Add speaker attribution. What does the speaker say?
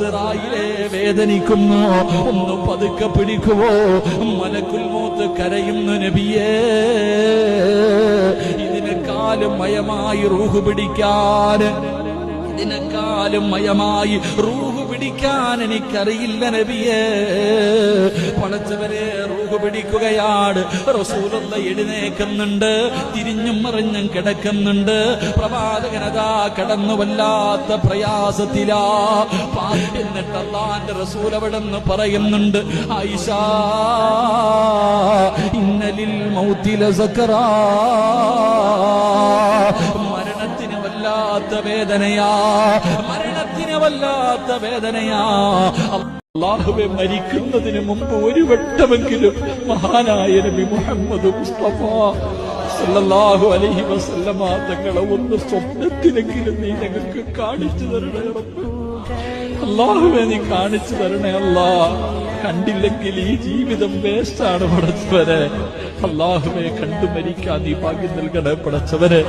Speaker 1: അസറായിലെ വേദനിക്കുന്നു. ഒന്ന് പതുക്കെ പിടിക്കുവോ? മലക്കുൽ മൂത്ത് കരയുന്നു നബിയേ. ഇതിനെക്കാളും മയമായി റൂഹ് പിടിക്കാൻ. ഇതിനെക്കാളും മയമായി റൂഹ് പിടിക്കാൻ എനിക്കറിയില്ല നബിയേ. പടച്ചവരെ റൂഹ് പിടിക്കുകയാണ്. റസൂലുള്ള എഴുന്നേക്കുന്നുണ്ട്. തിരിഞ്ഞും മറിഞ്ഞും കിടക്കുന്നുണ്ട്. പ്രവാചകനതാ കടന്നു വല്ലാത്ത പ്രയാസത്തിലാ. എന്നിട്ട് അള്ളാന്റെ റസൂൽ അവിടെ പറയുന്നുണ്ട് ആയിഷ ഇന്നലിൽ മൗത്തില സക്കറാ. മരണത്തിന് വല്ലാത്ത വേദനയാ മരണത്തിന് വല്ലാത്ത വേദനയാ. അള്ളാഹുവെ മരിക്കുന്നതിന് മുമ്പ് ഒരു വട്ടമെങ്കിലും മഹാനായ നബി മുഹമ്മദ് മുസ്തഫ സല്ലല്ലാഹു അലൈഹി വസല്ലമ തങ്ങളെ ഒന്ന് സ്വപ്നത്തിലെങ്കിലും നീ ഞങ്ങൾക്ക് കാണിച്ചു തരണേ. അള്ളാഹുവെ നീ കാണിച്ചു തരണേ അല്ലാ. കണ്ടില്ലെങ്കിൽ ഈ ജീവിതം വേസ്റ്റാണ് പടച്ചവരെ അള്ളാഹുവെ കണ്ടു മരിക്കാൻ നീ ഭാഗ്യം നൽകണേ പടച്ചവരെ